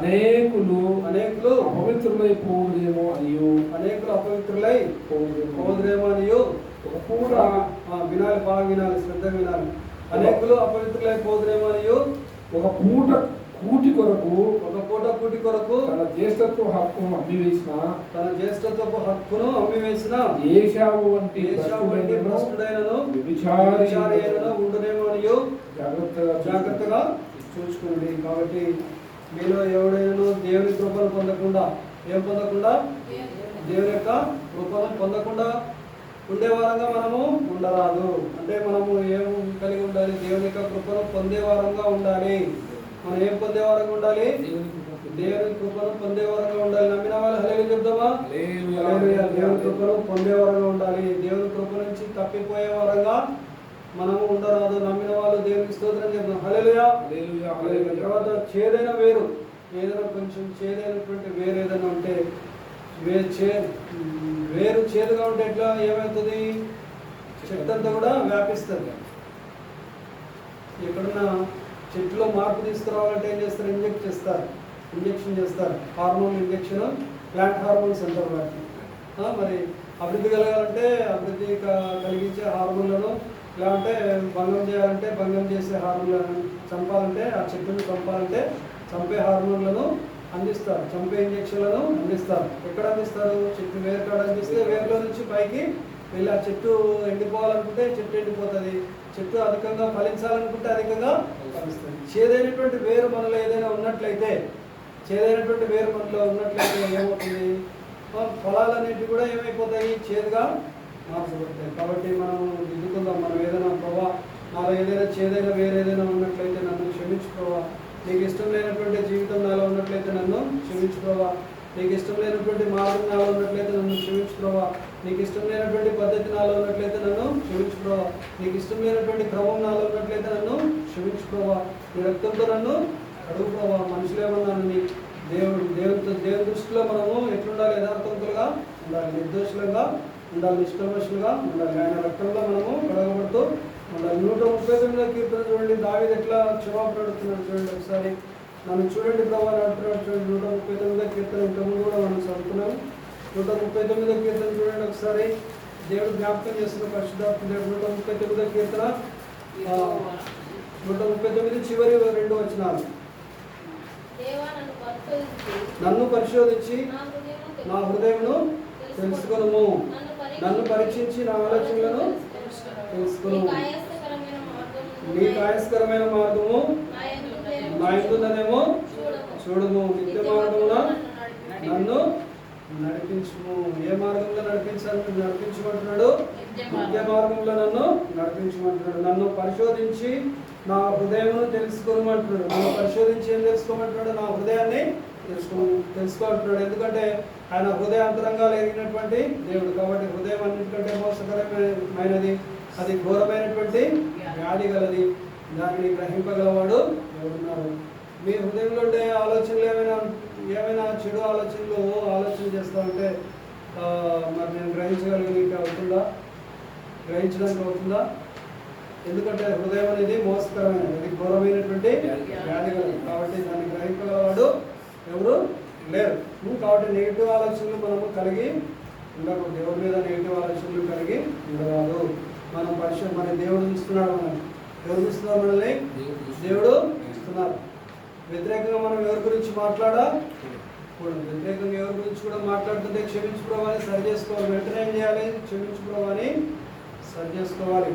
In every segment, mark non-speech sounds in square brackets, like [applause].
అనేకులు అనేకులు అపవిత్రులైపోవుదేమో అనియు. అనేకులు అపవిత్రులై పోవుదేమో. అనియు. ఒక పూట వినాలి బాగా వినాలి శ్రద్ధ వినాలి. అనేకులు అపవిత్రులై పోదురేమో అనియు. ఒక పూట కూటి కొరకు ఒక పూట కూటి కొరకు తన జ్యేష్ఠత్వ హక్కును అమ్మివేసిన తన జ్యేష్ఠత్వపు హక్కును అమ్మివేసిన ఏషావు వంటి వంటి భ్రష్టుడైనను, వ్యభిచారి అయినను ఉండునేమో అనియు. జాగ్రత్తగా జాగ్రత్తగా చూసుకోండి కాబట్టి మీలో ఎవడైనా దేవుని కృపను పొందకుండా ఏం పొందకుండా? దేవుని యొక్క కృపను పొందకుండా ఉండే వారంగా మనము ఉండరాదు. అంటే మనము ఏం కలిగి ఉండాలి? దేవుని యొక్క కృపను పొందే వారంగా ఉండాలి. మనం ఏం పొందే వారంగా ఉండాలి? దేవుని కృపను పొందే వారంగా ఉండాలి. నమ్మిన వాళ్ళు హలేలు చెప్దామా. దేవుని కృపను పొందే వారంగా ఉండాలి. దేవుని కృప నుంచి తప్పిపోయే వారంగా మనము ఉండరాదు నమ్మిన వాళ్ళు దేవునికి స్తోత్రం అలాగే హల్లెలూయా. తర్వాత చేదైన వేరు. ఏదైనా కొంచెం చేదైనటువంటి వేరు ఏదైనా ఉంటే వే చే వేరు చేదుగా ఉంటే ఎట్లా? ఏమవుతుంది? చెట్టు అంతా కూడా వ్యాపిస్తుంది. ఎక్కడన్నా చెట్టులో మార్పు తీసుకురావాలంటే ఏం చేస్తారు? ఇంజెక్ట్ చేస్తారు. ఇంజెక్షన్ చేస్తారు. హార్మోన్ ఇంజెక్షన్ ప్లాంట్ హార్మోన్స్ అంటారు వాటిని. మరి అభివృద్ధి కలగాలంటే అభివృద్ధి కలిగించే హార్మోన్లను లేదంటే భంగం చేయాలంటే భంగం చేసే హార్మోన్లను చంపాలంటే ఆ చెట్టును చంపాలంటే చంపే హార్మోన్లను అందిస్తారు. చంపే ఇంజెక్షన్లను అందిస్తారు. ఎక్కడ అందిస్తారు? చెట్టు వేరు కాడ అందిస్తే వేరులో నుంచి పైకి వెళ్ళి ఆ చెట్టు ఎండిపోవాలనుకుంటే చెట్టు ఎండిపోతుంది. చెట్టు అధికంగా ఫలించాలనుకుంటే అధికంగా ఫలిస్తుంది. చేదైనటువంటి వేరు మనలో ఏదైనా ఉన్నట్లయితే చేదైనటువంటి వేరు మనలో ఉన్నట్లయితే ఏమవుతుంది? ఆ ఫలాలన్నిటి కూడా ఏమైపోతాయి? చేదుగా మార్చబడతాయి. కాబట్టి మనం దిద్దుకుందాం మనం ఏదైనా ప్రభా నాలో ఏదైనా చేదైన వేరేదైనా ఉన్నట్లయితే నన్ను క్షమించుకోవా? నీకు ఇష్టం లేనటువంటి జీవితం నాలో ఉన్నట్లయితే నన్ను క్షమించుకోవా? నీకు ఇష్టం లేనటువంటి మార్గం నాలో ఉన్నట్లయితే నన్ను క్షమించుకోవా? నీకు ఇష్టం లేనటువంటి పద్ధతి నాలో ఉన్నట్లయితే నన్ను క్షమించుకోవా? నీకు ఇష్టం లేనటువంటి క్రమం నాలో ఉన్నట్లయితే నన్ను క్షమించుకోవా? నీ రక్తంతో నన్ను అడుగుకోవా ప్రభా నీ దేవుడు దేవుడితో దేవుడి దృష్టిలో మనము ఎట్లుండాలి? యథార్థవంతులుగా ఉండాలి నిర్దోషులంగా ఉండాలి నిష్కల్మషులుగా ఉండాలి ఆయన రక్తంలో మనము కడగబడుతూ ఉండాలి నూట ముప్పై తొమ్మిదో కీర్తన చూడండి. దావీదు ఎట్లా క్షమాపణ అడుగుతున్నాడు చూడండి ఒకసారి. నన్ను చూడండి ప్రభావ అంటున్నాడు చూడండి. నూట ముప్పై తొమ్మిదో కీర్తన ఇంతకుముందు కూడా మనం చదువుకున్నాం. నూట ముప్పై తొమ్మిదో కీర్తన చూడండి ఒకసారి. దేవుడు జ్ఞాపకం చేస్తున్న పరిశుద్ధాత్మ దేవుడు నూట ముప్పై తొమ్మిదో కీర్తన నూట ముప్పై తొమ్మిది చివరి రెండు దేవా నన్ను పరిశోధించి. నా హృదయమును నా హృదయమును తెలుసుకొనుము. నన్ను పరీక్షించి నా ఆలోచనలను తెలుసుకును. నీ కాయస్కరమైన మార్గము నా ఎందున్నదేమో చూడము. విద్య నిత్య మార్గమున నన్ను నడిపించుము. ఏ మార్గంలో నడిపించాలని నడిపించమంటున్నాడు. నిత్య మార్గంలో నన్ను నడిపించమంటున్నాడు. నన్ను పరిశోధించి నా హృదయమును తెలుసుకోమంటున్నాడు నన్ను పరిశోధించి ఏం తెలుసుకోమంటున్నాడు? నా హృదయాన్ని తెలుసుకో తెలుసుకోమంటున్నాడు. ఎందుకంటే ఆయన హృదయాంతరంగాలు ఎరిగినటువంటి దేవుడు. కాబట్టి హృదయం అన్నిటికంటే మోసకరమైనది అది ఘోరమైనటువంటి వ్యాధి గలది. దానిని గ్రహింపగలవాడు ఎవరున్నారు? మీ హృదయంలో ఉండే ఆలోచనలు ఏమైనా ఏమైనా చెడు ఆలోచనలు ఆలోచన చేస్తా ఉంటే మరి నేను గ్రహించగలిగినకి అవుతుందా? గ్రహించడానికి అవుతుందా? ఎందుకంటే హృదయం అనేది మోసకరమైనది అది ఘోరమైనటువంటి వ్యాధి కలదు కాబట్టి దాన్ని గ్రహింపగలవాడు ఎవరు? లేరు కాబట్టి నెగిటివ్ ఆలోచనలు మనము కలిగి ఉండకు. దేవుడి మీద నెగిటివ్ ఆలోచనలు కలిగి ఉండరాదు. మనం పరిశ్రమ మన దేవుడు చూస్తున్నాడు మనం ఎవరు చూస్తున్నారు మనల్ని? దేవుడు ఇస్తున్నారు వ్యతిరేకంగా మనం ఎవరి గురించి మాట్లాడకూడదు. వ్యతిరేకంగా ఎవరి గురించి కూడా మాట్లాడుతుంటే క్షమించుకోవాలి సరి చేసుకోవాలి. వెంటనే ఏం చేయాలి? క్షమించుకోవాలి సరి చేసుకోవాలి.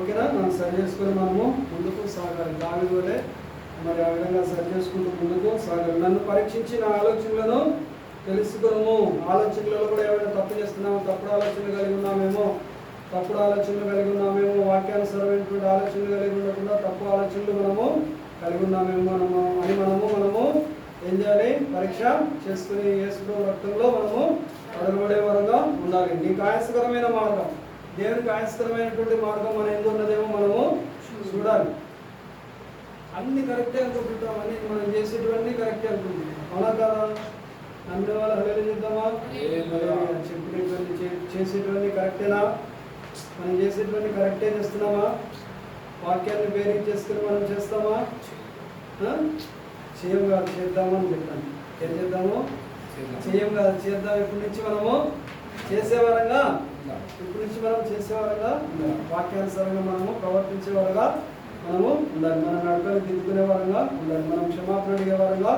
ఓకేనా? మనం సరి చేసుకొని మనము ముందుకు సాగాలి. దాని వల్లే మరి ఆ విధంగా సరి చేసుకుంటూ ముందుకు సాగం నన్ను పరీక్షించి నా ఆలోచనలను తెలుసుకున్నాము ఆలోచనలలో కూడా ఏమైనా తప్పు చేస్తున్నాము తప్పుడు ఆలోచనలు కలిగి ఉన్నామేమో తప్పుడు ఆలోచనలు కలిగి ఉన్నామేమో వాక్యానుసరమైనటువంటి ఆలోచనలు కలిగి ఉండకుండా తప్పు ఆలోచనలు మనము కలిగి ఉన్నామేమో మనము అని మనము మనము ఏం చేయాలి? పరీక్ష చేసుకుని యేసుప్రభు రక్తంలో మనము అడగబడే వరంగా ఉండాలి. నీకు ఆయాసకరమైన మార్గం. దేవునికి ఆయాసకరమైనటువంటి మార్గం మన ఎందు ఉన్నదేమో మనము చూడాలి. అన్ని కరెక్టే అనుకుంటుంటాం అన్ని మనం చేసేటివన్నీ కరెక్టే అనుకుంటున్నాం అవునా కదా? నమ్మిన వాళ్ళు హలేలు చేద్దామా? హల్లెలూయా. చెప్పినటువంటి చే- చేసేటివన్నీ కరెక్టేనా? మనం చేసేటివన్నీ కరెక్టే చేస్తున్నామా? వాక్యాన్ని బేరీ చేసుకుని మనం చేస్తామా? చేయం కాదు చేద్దాము అని చెప్పాను. ఏం చేద్దాము? చేయం కాదు చేద్దాం. ఇప్పటి నుంచి మనము? చేసేవారంగా? ఇప్పటి నుంచి మనం చేసేవారుగా? వాక్యానుసారంగా మనము ప్రవర్తించే వారుగా మనము ఉండాలి. మన నడకలు దిద్దుకునే వారంగా ఉండాలి. మనం క్షమాపణ అడిగే వారంగా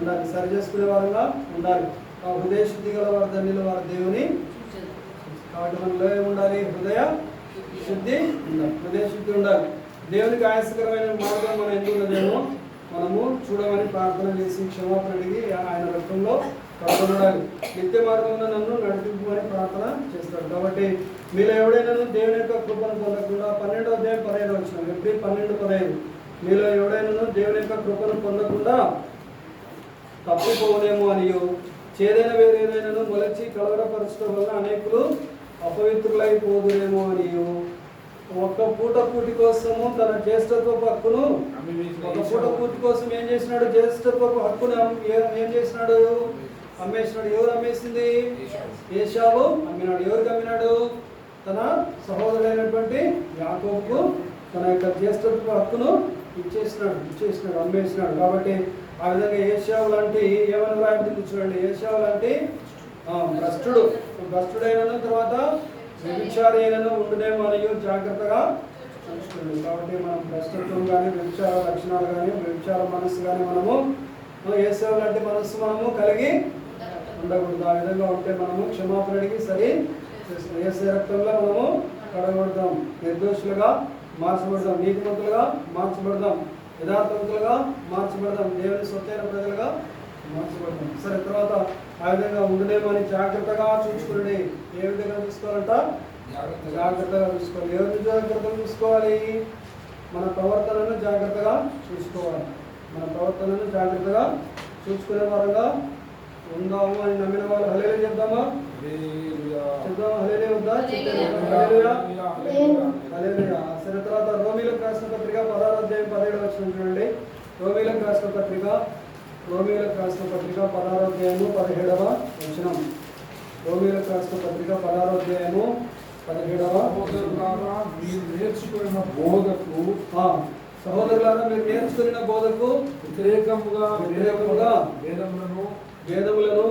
ఉండాలి. సరి చేసుకునే వారంగా ఉండాలి. ఆ హృదయ శుద్ధి గల వారి ధన్యులు వారి దేవుని కాబట్టి మనలో ఏమి ఉండాలి. హృదయ శుద్ధి ఉండాలి. హృదయ శుద్ధి ఉండాలి. దేవునికి ఆయాసకరమైన మార్గం మనం ఎందుకు ఉన్నదేమో మనము చూడమని ప్రార్థన చేసి క్షమాపణ అడిగి ఆయన రక్తంలో పాల్గొనడాలి నిత్య మార్గంలో నన్ను నడిపించమని ప్రార్థన చేస్తాడు కాబట్టి మీలో ఎవడైనా దేవుని యొక్క కృపను పొందకుండా పన్నెండవ అధ్యాయం పదహైదు వచ్చిన ఎప్పుడు పన్నెండు పదహైదు. మీలో ఎవడైనా దేవుని యొక్క కృపను పొందకుండా తప్పిపోలేము అనియు. చేదైన వేరేదైనా మొలచి కలవరపరచడం వల్ల అనేకులు అపవిత్రులైపోదురేమో అనియు. ఒక్క పూట పూటి కోసము తన జ్యేష్ఠత్వపు హక్కును ఒక పూట పూటి కోసం ఏం చేసినాడు? జ్యేష్ఠత్వపు హక్కును ఏం చేసినాడు? అమ్మేసినాడు ఎవరు అమ్మేసింది ఏషావు అమ్మినాడు ఎవరికి అమ్మినాడు తన సహోదరుడైనటువంటి యాకోబుకు తన యొక్క జ్యేష్ఠత్వ హక్కును ఇచ్చేసినాడు ఇచ్చేసినాడు అమ్మేసినాడు. కాబట్టి ఆ విధంగా ఏషావు లాంటి ఏమని రాయబడింది చూడండి. ఏషావు లాంటి భ్రష్టుడు. భ్రష్టుడైన తర్వాత వ్యభిచారి అయినను ఉండునేమో మరియు జాగ్రత్తగా చూసుకోండి. కాబట్టి మనం భ్రష్టత్వం కానీ వ్యభిచార లక్షణాలు కానీ వ్యభిచార మనస్సు కానీ మనము ఏసేవ లాంటి మనస్సు మనము కలిగి ఉండకూడదు. ఆ విధంగా ఉంటే మనము క్షమాపణ అడిగి సరి చేస్తాం. ఏసే రక్తంలో మనము కడగబడతాం. నిర్దోషులుగా మార్చబడదాం నీతిమంతులుగా మార్చబడదాం యథార్థవంతులుగా మార్చబడదాం దేవుని సొత్తైన ప్రజలుగా మార్చబడతాం. సరే తర్వాత ఆ విధంగా ఉండలేమని జాగ్రత్తగా చూసుకుని ఏ విధంగా చూసుకోవాలంట? జాగ్రత్తగా చూసుకోవాలి. ఎవరిని జాగ్రత్తగా చూసుకోవాలి? మన ప్రవర్తనను జాగ్రత్తగా చూసుకోవాలి. మన ప్రవర్తనను జాగ్రత్తగా చూసుకునే వారంగా ఉందాము అని నమ్మిన వాళ్ళు హలేలు చెప్దామా? చెప్దామా? హలేలే వద్దా? హల్లెలూయా. హల్లెలూయా. సరే తర్వాత రోమిలకు రాసిన పత్రిక పదహారు అధ్యాయం పదిహేడు వచ్చిన చూడండి. రోమిలకు రాసిన పత్రిక రోమిలకు రాసిన పత్రిక పదహారు అధ్యాయము పదిహేడవ వచనం. రోమిలకు రాసిన పత్రిక పదహారు అధ్యాయము పదిహేడవ మీరు నేర్చుకున్న బోధకు సహోదరులారా మీరు నేర్చుకున్న బోధకు వ్యతిరేకముగా వ్యతిరేకముగా వేదములను వేదములను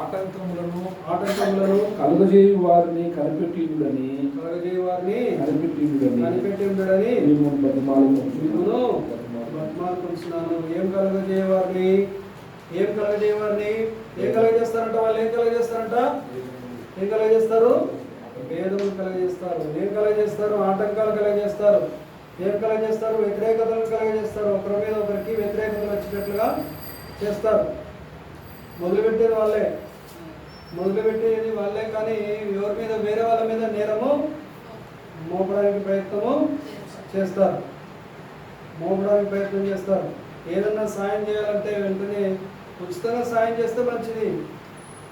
ఆటంకములను ఆటంకములను కలుగజేయు వారిని కనిపెట్టిందని కలగజేయ వారిని కనిపెట్టిందని కనిపెట్టి ఉండడని మిమ్మల్ని బతిమాలుకొనుచున్నాను. మిమ్మును బతిమాలుకొనుచున్నాను. బతిమాలుకొంచున్నాను ఏం కలగజేయ వారిని ఏం కలగజేయ వారిని ఏం కలగజేస్తారంట వాళ్ళు? ఏం కలగజేస్తారంట? ఏం కలగజేస్తారు? భేదములు కలగజేస్తారు. ఏం కలగజేస్తారు? ఆటంకాలు కలగజేస్తారు. ఏం కలగజేస్తారు? వ్యతిరేకతలు కలగజేస్తారు. ఒకరి మీద ఒకరికి వ్యతిరేకతలు వచ్చేటట్లుగా చేస్తారు. మొదలుపెట్టేది వాళ్ళే. మొదలుపెట్టేది వాళ్ళే కానీ ఎవరి మీద వేరే వాళ్ళ మీద నేరము మోపడానికి ప్రయత్నము చేస్తారు. మోపడానికి ప్రయత్నం చేస్తారు. ఏదన్నా సాయం చేయాలంటే వెంటనే ఉచితంగా సాయం చేస్తే మంచిది.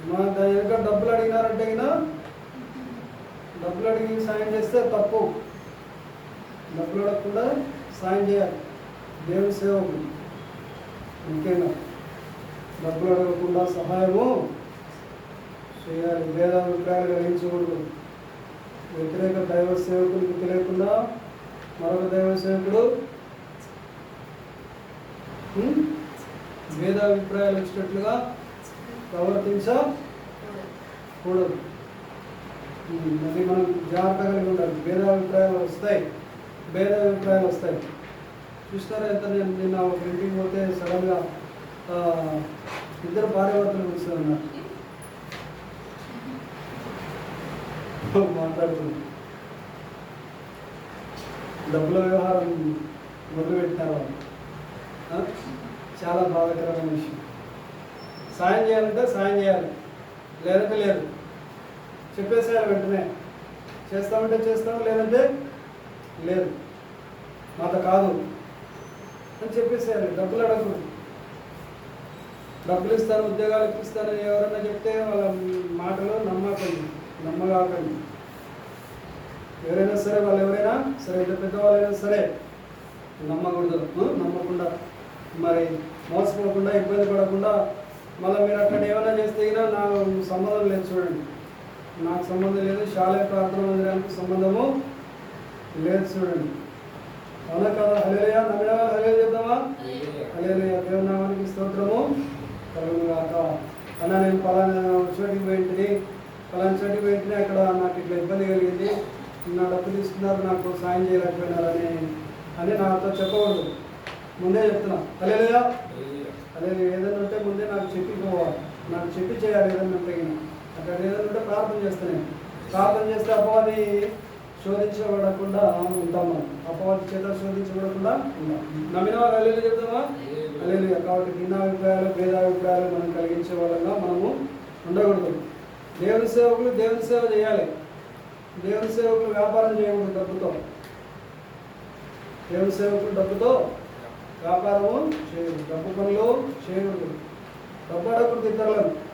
మా దాని వెనుక డబ్బులు అడిగినారంటే అయినా డబ్బులు అడిగి సాయం చేస్తే తప్పు. డబ్బులు అడగకుండా సాయం చేయాలి. దేవుని సేవకు ముఖ్యంగా డబ్బులు అడగకుండా సహాయము చేయాలి. భేదాభిప్రాయాలు కలిగించకూడదు వ్యతిరేక దైవ సేవకుడికి తెలియకుండా మరొక దైవ సేవకుడు భేదాభిప్రాయాలు ఇచ్చినట్లుగా ప్రవర్తించకూడదు. అది మనం జాగ్రత్త కలిగి ఉండాలి. భేదాభిప్రాయాలు వస్తాయి. భేదాభిప్రాయాలు వస్తాయి. చూస్తారా? ఎంత నేను నిన్న ఒక ఇంటికి పోతే సడన్గా ఇద్దరు భార్యవర్తలు కూర్చొని [laughs] మాట్లాడుతున్నాం డబ్బుల వ్యవహారం మొదలుపెట్టినారు వాళ్ళు. చాలా బాధాకరమైన విషయం. సాయం చేయాలంటే సాయం చేయాలి. లేదంటే లేదు. చెప్పేసేయాలి వెంటనే. చేస్తామంటే చేస్తాం లేదంటే లేదు. మాత కాదు అని చెప్పేసేయాలి డబ్బులు అడగకూడదు. డబ్బులు ఇస్తాను ఉద్యోగాలు ఇప్పిస్తాను ఎవరన్నా చెప్తే వాళ్ళ మాటలు నమ్మకండి నమ్మగాకండి. ఎవరైనా సరే వాళ్ళు ఎవరైనా సరే ఎంత పెద్దవాళ్ళైనా సరే నమ్మకూడదు? నమ్మకుండా మరి మోసపోకుండా ఇబ్బంది పడకుండా మళ్ళీ మీరు అక్కడ ఏమైనా చేస్తే అయినా నా సంబంధం లేదు చూడండి. నాకు సంబంధం లేదు శాలయ ప్రార్థన మందిరానికి సంబంధము లేదు చూడండి. అవునా కదా? హలేలుయా నమ్మిన హలేలు చెప్దామా? హలేలుయా దేవుని నామానికి స్తోత్రము. కలుగును కాక అన్న నేను పలానా చోటికి పోయింటిని పలానా చోటికి పోయింటిని అక్కడ నాకు ఇట్లా ఇబ్బంది కలిగింది. నా డబ్బు తీసుకున్నారు నాకు సాయం చేయలేకపోయినారని అని నాతో చెప్పకూడదు. ముందే చెప్తున్నా. లేదా అదే ఏదైనా ఉంటే ముందే నాకు చెప్పిపోవాలి నాకు చెప్పి చేయాలి ఏదైనా ఉంటే అక్కడ ఏదైనా ఉంటే ప్రార్థన చేస్తాను ప్రార్థన చేస్తే అపవాది శోధించబడకుండా ఉంటాం మనం. అపవాది చేత శోధించబడకుండా ఉంటాం. నమ్మిన వాళ్ళు అల్లెలు చెప్తామా అల్లెలు కాబట్టి భిన్నాభిప్రాయాలు భేదాభిప్రాయాలు మనం కలిగించే వాళ్ళగా మనము ఉండకూడదు. దేవుని సేవకులు దేవుని సేవ చేయాలి. దేవుని సేవకులు వ్యాపారం చేయకూడదు డబ్బుతో. దేవుని సేవకులు డబ్బుతో వ్యాపారము చేయకూడదు. డబ్బు పనులు చేయకూడదు. డబ్బు అడగకూడదు ఇతరులను.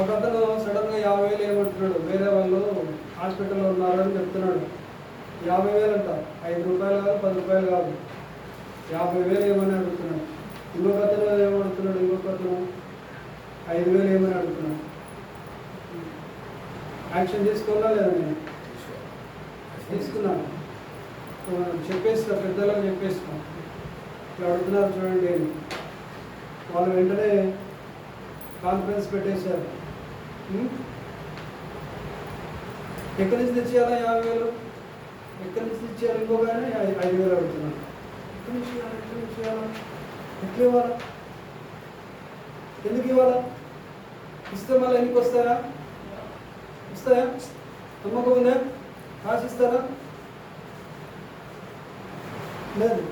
ఒక అతను సడన్గా యాభై వేలు ఏమంటున్నాడు వేరే వాళ్ళు హాస్పిటల్లో ఉన్నారని చెప్తున్నాడు. యాభై వేలు అంట ఐదు రూపాయలు కాదు పది రూపాయలు కాదు. యాభై వేలు ఏమని అడుగుతున్నాడు ఇంకొక అతను ఏమడుతున్నాడు ఇంకొక అతను ఐదు వేలు ఏమని అడుగుతున్నాడు యాక్షన్ తీసుకోవాలా లేదా నేను? తీసుకున్నాను. చెప్పేస్తా పెద్దలకు చెప్పేస్తా. ఇట్లా అడుగుతున్నారు చూడండి అని వాళ్ళు వెంటనే కాన్ఫరెన్స్ పెట్టేశారు. ఎక్కడి నుంచి తెచ్చేయాలా యాభై వేలు? ఎక్కడి నుంచి తెచ్చేయాలి? ఇంకొక ఐదు వేలు అడుగుతున్నాను. ఎక్కడి నుంచి ఇవ్వాలి ఎక్కడి నుంచి ఇవ్వాలా ఎట్లా ఇవ్వాలా ఎందుకు ఇవ్వాలా ఇస్తే మళ్ళీ ఎందుకు వస్తారా ఇస్తాయా నమ్మకం ఉందా ఆశిస్తారా లేదు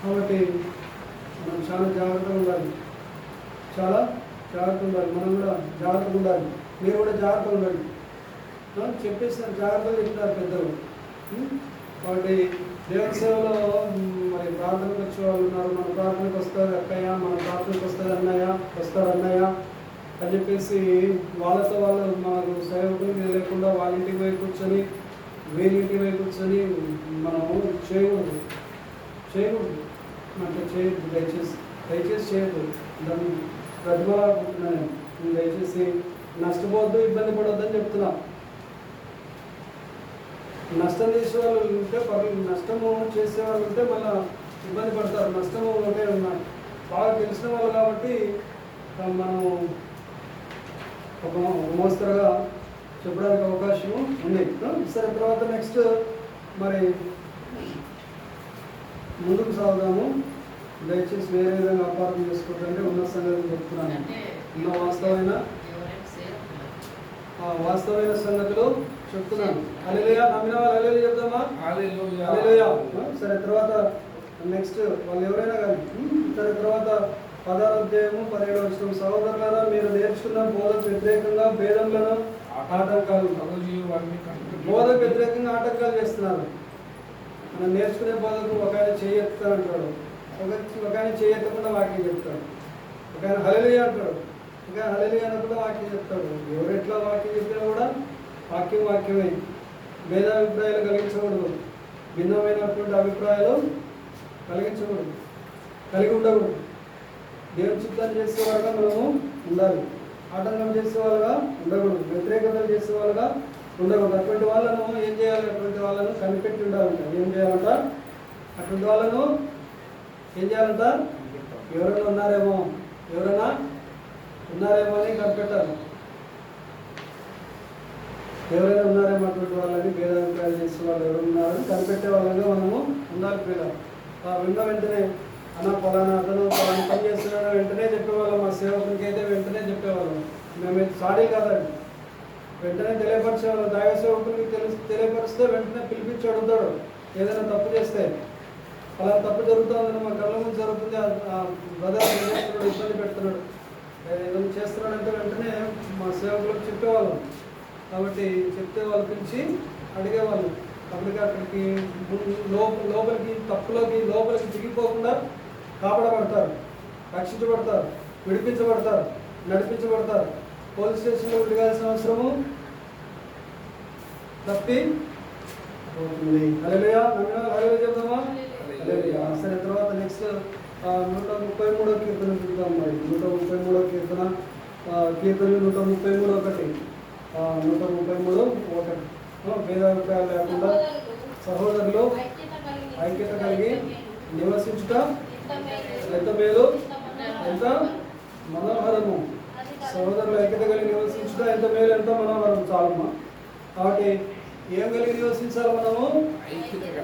కాబట్టి మనం చాలా జాగ్రత్తగా ఉండాలి చాలా జాగ్రత్తగా ఉండాలి మనం కూడా జాగ్రత్తగా ఉండాలి మీరు కూడా జాగ్రత్తగా ఉండండి చెప్పేసిన జాగ్రత్తగా చెప్తున్నారు పెద్దలు కాబట్టి దేవుని సేవలో మరి ప్రార్థనకు వచ్చే వాళ్ళు ఉన్నారు. మన ప్రార్థనకు వస్తారు అక్కయ్య మన ప్రార్థనకు వస్తారు అన్నయ్య వస్తారు అన్నయ్య అని చెప్పేసి వాళ్ళతో వాళ్ళు మనకు సేవకులకి లేకుండా వాళ్ళ ఇంటికి పోయి కూర్చొని వీళ్ళింటికి పోయి కూర్చొని మనము చేయకూడదు. చేయకూడదు. అంటే చేయొద్దు దయచేసి దయచేసి చేయొద్దు దాన్ని నేను దయచేసి నష్టపోవద్దు ఇబ్బంది పడవద్దు అని నష్టం చేసే వాళ్ళు ఉంటే పర్లేదు. నష్టము చేసే వాళ్ళు ఉంటే మళ్ళీ ఇబ్బంది పడతారు. నష్టము ఒకటే ఉన్నాయి బాగా తెలిసిన వాళ్ళు కాబట్టి ఆ, మనము ఒక మోస్తరుగా చెప్పడానికి అవకాశం ఉంది. సరే తర్వాత నెక్స్ట్ మరి ముందుకు సాగుదాము. దయచేసి వేరే విధంగా అపార్థం చేసుకోవద్దంటే ఉన్న సంగతి చెప్తున్నాను. ఉన్న వాస్తవమైన ఆ, వాస్తవమైన సంగతులు చెప్తున్నాను. అలెలుయా నమ్మిన వాళ్ళు అలెలు. సరే తర్వాత నెక్స్ట్ వాళ్ళు ఎవరైనా కానీ సరే తర్వాత అధ్యాయము పదిహేడు వచ్చిన సహోదరులారా మీరు నేర్చుకున్న బోధకు వ్యతిరేకంగా భేదములను ఆటంకాలు బోధకు వ్యతిరేకంగా ఆటంకాలు చేస్తున్నారు. మనం నేర్చుకునే బోధకు ఒక ఆయన చేయెత్తా అంటాడు ఒక ఒక ఆయన చేయెత్తకుండా వాక్యం చెప్తాడు. ఒక ఆయన హలలియ అంటాడు. ఒక ఆయన హలలియ అనకుండా వాక్యం చెప్తాడు. ఎవరు ఎట్లా వాక్యం చెప్పినా కూడా వాక్యం వాక్యమే. భేదాభిప్రాయాలు కలిగించకూడదు భిన్నమైనటువంటి అభిప్రాయాలు కలిగించకూడదు కలిగి ఉండకూడదు దేవుని చిత్తాన్ని చేసే వాళ్ళగా మనము ఉండాలి. ఆటంకం చేసే వాళ్ళగా ఉండకూడదు. వ్యతిరేకతలు చేసే వాళ్ళగా ఉండకూడదు. అటువంటి వాళ్ళను ఏం చేయాలి? అటువంటి వాళ్ళను కనిపెట్టి ఉండాలంట. ఏం చేయాలంట? అటువంటి వాళ్ళను ఏం చేయాలంట? ఎవరైనా ఉన్నారేమో. ఎవరైనా ఉన్నారేమో అని కనిపెట్టాలి. ఎవరైనా ఉన్నారేమటువంటి వాళ్ళని భేదాభిప్రాయాలు చేసే వాళ్ళు ఎవరు ఉన్నారని కనిపెట్టే వాళ్ళగా మనము ఉండాలి పిల్లలు ఆ విన్న వెంటనే అన్న పలానా అతను పలానా పని చేస్తున్నాడు వెంటనే చెప్పేవాళ్ళం మా సేవకునికి అయితే వెంటనే చెప్పేవాళ్ళం. మేము సాడీ కాదండి. వెంటనే తెలియపరిచేవాళ్ళం దైవ సేవకునికి తెలుసు తెలియపరిస్తే వెంటనే పిలిపించి అడుగుతాడు ఏదైనా తప్పు చేస్తే. అలా తప్పు జరుగుతుందని మా కళ్ళ ముందు జరుగుతుంది ఆ- బ్రదర్ ఇబ్బంది పెడుతున్నాడు. ఏదైనా చేస్తున్నాడంటే వెంటనే మా సేవకులకు చెప్పేవాళ్ళం. కాబట్టి చెప్తే వాళ్ళు పిలిచి అడిగేవాళ్ళు. కాబట్టి అక్కడికి లోపలికి తప్పులోకి లోపలికి దిగిపోకుండా కాపాడబడతారు. రక్షించబడతారు. విడిపించబడతారు. నడిపించబడతారు. పోలీస్ స్టేషన్లో విడిగాల్సిన అవసరము తప్పి పోతుంది హల్లెలూయా. నమ్మిన చెప్తామా చెప్దామా? సరే తర్వాత నెక్స్ట్ నూట ముప్పై మూడో కీర్తన చూద్దాం మరి. నూట ముప్పై మూడో కీర్తన కీర్తన నూట ముప్పై మూడు ఒకటి. నూట ముప్పై మూడు ఒకటి భేదాభిప్రాయాలు లేకుండా సహోదరులు ఐక్యత కలిగి నివసించుట ఎంత మేలు? ఎంత మనోహరము. సహోదరులు ఐక్యత కలిగి నివసించుట ఎంత మేలు? ఎంత మనోహరం? చాలమ్మా. కాబట్టి ఏం కలిగి నివసించాలి మనము?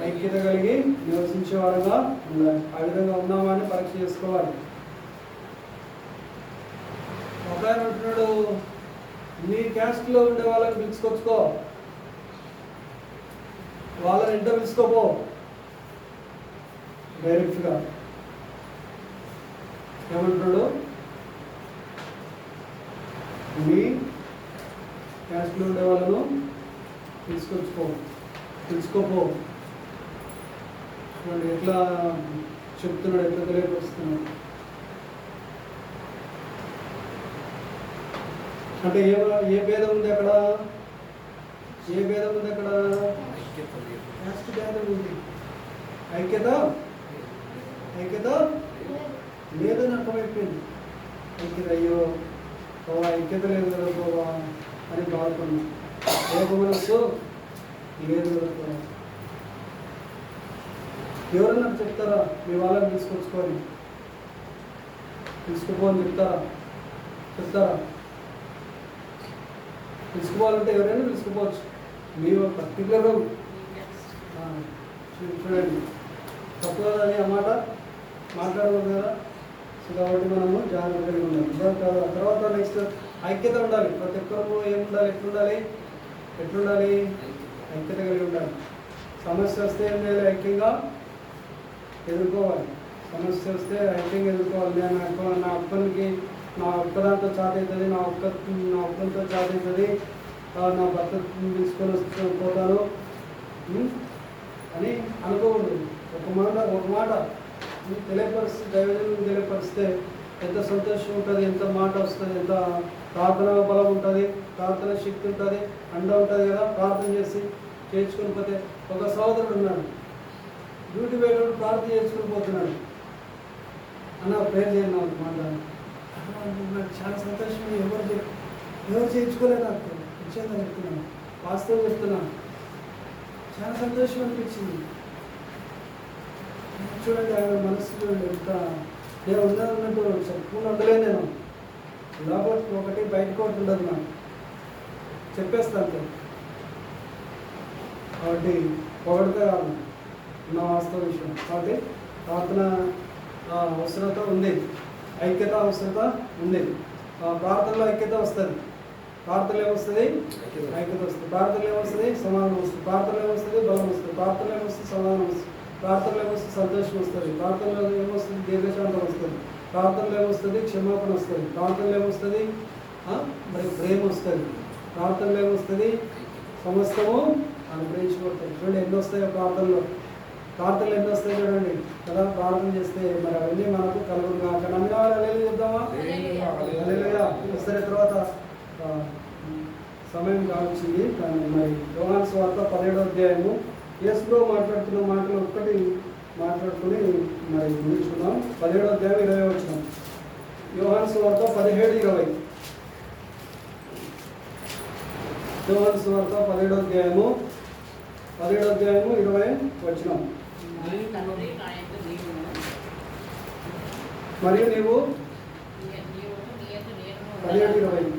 ఐక్యత కలిగి నివసించేవారుగా ఉండాలి. ఆ విధంగా ఉన్నామా అని పరీక్ష చేసుకోవాలి. ఒక అంటున్నాడు నీ క్యాస్ట్లో ఉండే వాళ్ళని పిలుచుకొచ్చుకో. వాళ్ళని ఇంట పిలుచుకోపో డైరెక్ట్గా. ఏమంటున్నాడు? మీ క్యాస్ట్లో ఉండే వాళ్ళను తీసుకొచ్చుకో పిలుచుకోపో. ఎట్లా చెప్తున్నాడు ఎట్లా తెలియపరుస్తున్నాడు? అంటే ఏ ఏ భేదం ఉంది అక్కడ? ఏ భేదం ఉంది అక్కడ? క్యాస్ట్ భేదం ఉంది. ఐక్యత? ఐక్యత? లేదని అర్థమైపోయింది. ఐక్యత అయ్యో బావా ఐక్యత లేదు కదా బాబా అని బాధపడినా ఏక మనస్సు? లేదు కదా ఎవరన్నా చెప్తారా? మీ వాళ్ళని తీసుకొచ్చుకొని. తీసుకుపోని చెప్తారా? చెప్తారా? తీసుకోవాలంటే ఎవరైనా తీసుకుపోవచ్చు మీరు పర్టికులర్గా చూడండి. తక్కువ అని అన్నమాట మాట్లాడకూడదు కదా సో కాబట్టి మనము జాగ్రత్తగా ఉండాలి. తర్వాత- తర్వాత నెక్స్ట్ ఐక్యత ఉండాలి. ప్రతి ఒక్కరు ఏముండాలి? ఎట్లుండాలి? ఎట్లుండాలి? ఐక్యత కలిగి ఉండాలి. సమస్య వస్తే ఏం ఐక్యంగా ఎదుర్కోవాలి. సమస్య వస్తే ఐక్యంగా ఎదుర్కోవాలి. నేను నా అప్పనికి నా ఒక్కదాంతో చాట్ అవుతుంది నా ఒక్క నా ఒక్కరితో చాట్ అవుతుంది నా భర్త తీసుకొని వస్తూ పోతాను. అని అనుకోకూడదు. ఒక మాట ఒక మాట. తెలియపరిస్తే దైవజనం తెలియపరిస్తే ఎంత సంతోషం ఉంటుంది ఎంత మాట వస్తుంది ఎంత ప్రార్థన బలం ఉంటుంది ప్రార్థన శక్తి ఉంటుంది అండ ఉంటుంది కదా ప్రార్థన చేసి చేర్చుకొని పోతే ఒక సోదరుడు ఉన్నాడు. డ్యూటీ పోయేటప్పుడు ప్రార్థన చేసుకుని పోతున్నాడు. అన్న ప్రేర్ చేయండి నాకు మాట నాకు చాలా సంతోషం ఎవరు ఎవరు చేయించుకోలేదు నాకు. ఇచ్చేదని చెప్తున్నాను. వాస్తవం చెప్తున్నాను. చాలా సంతోషం అనిపించింది. చూడండి ఆయన మనసు చూడండి ఎంత నేను ఉన్నానన్నట్టు సంపూర్ణ ఉండలేదు నేను. లోపల ఒకటి బయటకు ఒకటి ఉండదు నాకు. చెప్పేస్తాను కాబట్టి పొగడితే కాదు నా వాస్తవ విషయం. కాబట్టి ప్రార్థన ఆ, అవసరత ఉంది. ఐక్యత అవసరత ఆ, ప్రార్థనలో ఐక్యత వస్తుంది. ప్రార్థనలో ఏమొస్తుంది? ఐక్యత వస్తుంది. ప్రార్థనలో ఏమొస్తుంది? సమాధానం వస్తుంది. ప్రార్థనలో ఏమొస్తుంది? బలం వస్తుంది. ప్రార్థనలో ఏమొస్తుంది? సమాధానం వస్తుంది. ప్రార్థనలో ఏమొస్తుంది? సంతోషం వస్తుంది. ప్రార్థనలో ఏమొస్తుంది? దీర్ఘశాంతం వస్తుంది. ప్రార్థనలో ఏమొస్తుంది? క్షమాపణ వస్తుంది. ప్రార్థనలో ఏమొస్తుంది? మరి ప్రేమ వస్తుంది. ప్రార్థనలో ఏమొస్తుంది? సమస్తము అనుగ్రహించబడతాయి. చూడండి ఎన్ని వస్తాయో ప్రార్థనలో ప్రార్థనలు ఎన్ని వస్తాయి చూడండి. కదా ప్రార్థన చేస్తే మరి అవన్నీ మనకు కలుగును కాక నమ్మిన వాళ్ళు చెప్దామా. సరే తర్వాత సమయం కావచ్చింది కానీ మరి యోహాన్ స్వార్త పదిహేడో అధ్యాయము. యేసులో మాట్లాడుతున్న మాటలు ఒక్కటి మాట్లాడుకుని మరి ముగించుకున్నాం పదిహేడో అధ్యాయం ఇరవై వచ్చిన యోహాన్ స్వార్త పదిహేడు ఇరవై. యోహాన్ స్వార్త పదిహేడో అధ్యాయము. పదిహేడో అధ్యాయము ఇరవై వచ్చినాం మరియు నీవు?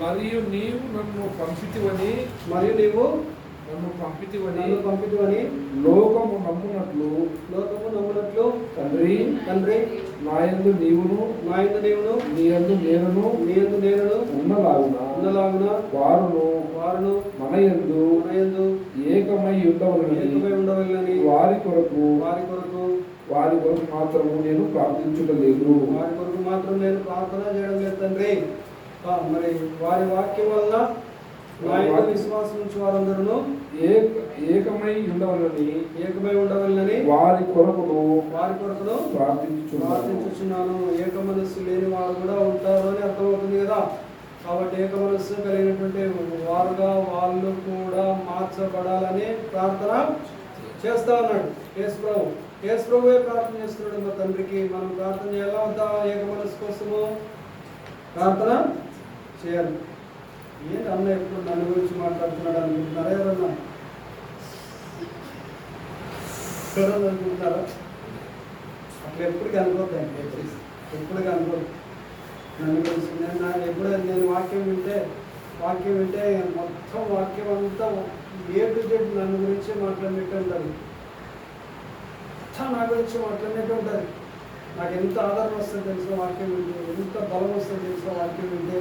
మరియు నీవు నన్ను పంపితివని? మరియు నీవు? నన్ను పంపితివని పంపితువని లోకము నమ్మునట్లు లోకము నమ్మునట్లు తండ్రి తండ్రి నాయందు నీవును నా ఇందు నీవును నీ యందు నేనును నీ యందు నేనును ఉన్నలాగున ఉన్నలాగున వారును వారును మన యందు మన యందు ఏకమై ఉండవలని ఏకమై ఉండవల్లని వారి కొరకు వారి కొరకు వారి కొరకు మాత్రము నేను ప్రార్థించుటలేదు వారి కొరకు మాత్రం నేను ప్రార్థన చేయడం లేదు తండ్రి. మరి వారి వాక్యం వల్ల నా యొక్క విశ్వాసం నుంచి వారందరూ ఏక ఏకమై ఉండవలని ఏకమై ఉండవల్లని వారి కొరకును వారి కొరకును ప్రార్థించుచున్నాను ప్రార్థించుచున్నాను ఏక మనస్సు లేని వారు కూడా ఉంటారు అని అర్థమవుతుంది కదా. కాబట్టి ఏక మనస్సు కలిగినటువంటి వారుగా వాళ్ళు కూడా మార్చబడాలని ప్రార్థన చేస్తా ఉన్నాడు. యేసు ప్రభు. యేసు ప్రభువే ప్రార్థన చేస్తున్నాడు. మా తండ్రికి మనం ప్రార్థన చేయాలా వద్దా? ఏక మనస్సు కోసము ప్రార్థన చేయాలి. ఏంటి అన్న ఎప్పుడు నన్ను గురించి మాట్లాడుతున్నాడు అనుకుంటున్నారా ఎవరన్నా? ఎవరన్నా అనుకుంటారా అట్లా ఎప్పటికీ అనుకోద్దండి ఎప్పటికీ అనుకోదు నన్ను గురించి నేను నాకు ఎప్పుడు నేను వాక్యం వింటే వాక్యం వింటే మొత్తం వాక్యం అంతా ఏ టు జెడ్ నన్ను గురించి మాట్లాడినట్టు ఉంటుంది. మొత్తం నా గురించి మాట్లాడినట్టు ఉంటుంది. నాకు ఎంత ఆదరణ వస్తుంది తెలుసా వాక్యం వింటే ఎంత బలం వస్తుంది తెలుసా వాక్యం వింటే?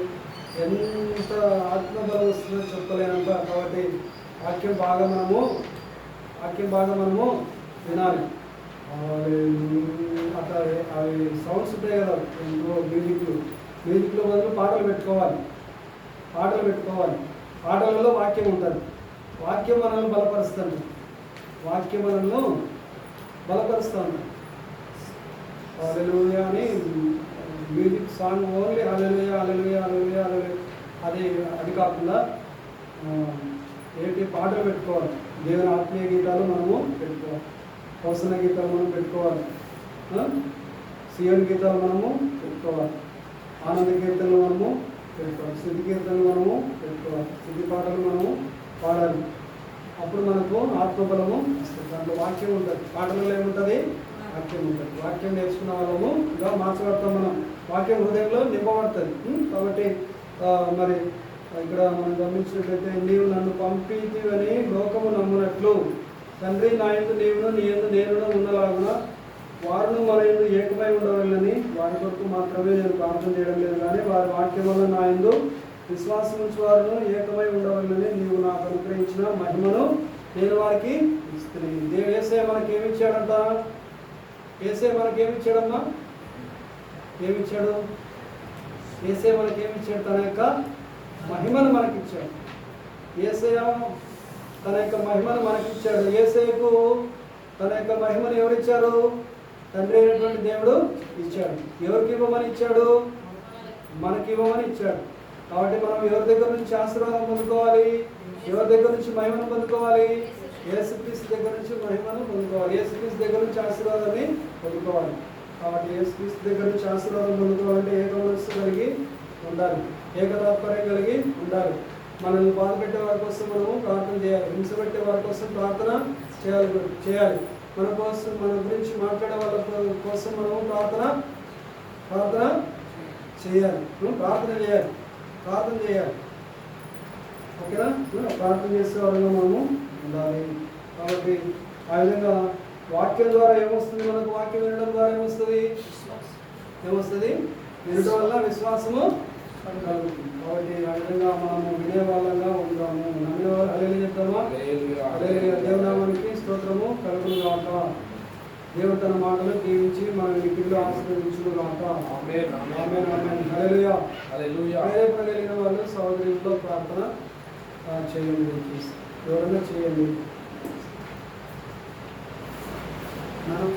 ఎంత ఆత్మబలం వస్తుందో చెప్పలేనంత కాబట్టి వాక్యం బాగా మనము వాక్యం బాగా మనము వినాలి. అట్లా అవి సౌండ్స్ ఉంటాయి కదా ఇంకో మ్యూజిక్లు మ్యూజిక్లో బదులు పాటలు పెట్టుకోవాలి. పాటలు పెట్టుకోవాలి. పాటలలో వాక్యం ఉంటుంది. వాక్యం మనల్ని బలపరుస్తాను వాక్యం మనల్ని బలపరుస్తాను అని music song only alleluia alleluia alleluia alleluia అది అది కాకుండా ఏంటి పాటలు పెట్టుకోవాలి. దేవుని ఆత్మీయ గీతాలు మనము పెట్టుకోవాలి. అవసర గీతాలు మనం పెట్టుకోవాలి. ఆ? సియోన్ గీతాలు మనము పెట్టుకోవాలి. ఆనంద కీర్తనలు మనము పెట్టుకోవాలి. స్థితి కీర్తనలు మనము పెట్టుకోవాలి. స్థితి పాటలు మనము పాడాలి. అప్పుడు మనకు ఆత్మబలము వస్తుంది. దాంట్లో వాక్యం ఉంటుంది. పాటలలో ఏముంటుంది? వాక్యం ఉంటుంది. వాక్యం నేర్చుకున్న వాళ్ళము ఇలా మార్చబడతాం మనం వాక్యం హృదయంలో నింపబడుతుంది. కాబట్టి మరి ఇక్కడ మనం గమనించినట్లయితే నీవు నన్ను పంపితివని లోకము నమ్మునట్లు. తండ్రి నా ఎందు నీవును నీ ఎందు నేను ఉన్నలాగున వారును మన ఎందు ఏకమై ఉండవాలని వారి కొరకు మాత్రమే నేను ప్రార్థన చేయడం లేదు. కానీ వారి వాక్యం వల్ల నా ఎందు విశ్వాసం ఉంచి వారును ఏకమై ఉండవాలని నీవు నాకు అనుగ్రహించిన మహిమను నేను వారికి ఇస్తున్నాను. దేవుడు వేసే మనకి ఏమి ఇచ్చాడంట? ఏసే మనకి ఏమి ఇచ్చాడమ్మా ఏమి ఇచ్చాడు ఏసే మనకి ఏమి ఇచ్చాడు తన యొక్క మహిమను మనకి ఇచ్చాడు ఏసయ తన యొక్క మహిమను మనకి ఇచ్చాడు ఏసయ్యకు తన యొక్క మహిమను ఎవరిచ్చారు? తండ్రి అయినటువంటి దేవుడు ఇచ్చాడు. ఎవరికి ఇవ్వమని ఇచ్చాడు? మనకి ఇవ్వమని ఇచ్చాడు కాబట్టి మనం ఎవరి దగ్గర నుంచి ఆశీర్వాదం పొందుకోవాలి? ఎవరి దగ్గర నుంచి మహిమను పొందుకోవాలి? ఏసుక్రీస్తు దగ్గర నుంచి మహిమను పొందుకోవాలి. ఏసుక్రీస్తు దగ్గర నుంచి ఆశీర్వాదాన్ని పొందుకోవాలి. కాబట్టి ఏసుక్రీస్తు దగ్గర నుంచి ఆశీర్వాదం పొందుకోవాలంటే ఏక మనస్సు కలిగి ఉండాలి. ఏకతాత్పర్యం కలిగి ఉండాలి. మనల్ని బాధ పెట్టే వారి కోసం మనము ప్రార్థన చేయాలి. హింస పెట్టే వారి కోసం ప్రార్థన చేయాలి. చేయాలి. మన కోసం మన గురించి మాట్లాడే వాళ్ళ కోసం మనము ప్రార్థన ప్రార్థన చేయాలి. ప్రార్థన చేయాలి. ప్రార్థన చేయాలి. ఓకేనా? ప్రార్థన చేసే వాళ్ళగా మనము ఉండాలి. కాబట్టి ఆ విధంగా వాక్యం ద్వారా ఏమొస్తుంది మనకు? వాక్యం వినడం ద్వారా ఏమొస్తుంది? ఏమొస్తుంది? వినడం వల్ల విశ్వాసము కలుగుతుంది. కాబట్టి ఆ విధంగా మనము వినే వాళ్ళంగా ఉంటాము నమ్మిన వాళ్ళు అలెలు చెప్తామా. దేవునామానికి స్తోత్రము కలుగును గాక. దేవుడు తన మాటలు దీవించి మన ఇంటిలో ఆశీర్వదించును. ప్రేరేపణ కలిగిన వాళ్ళు సహోదరులతో ప్రార్థన చేయండి. ఎవరైనా చేయండి. మనం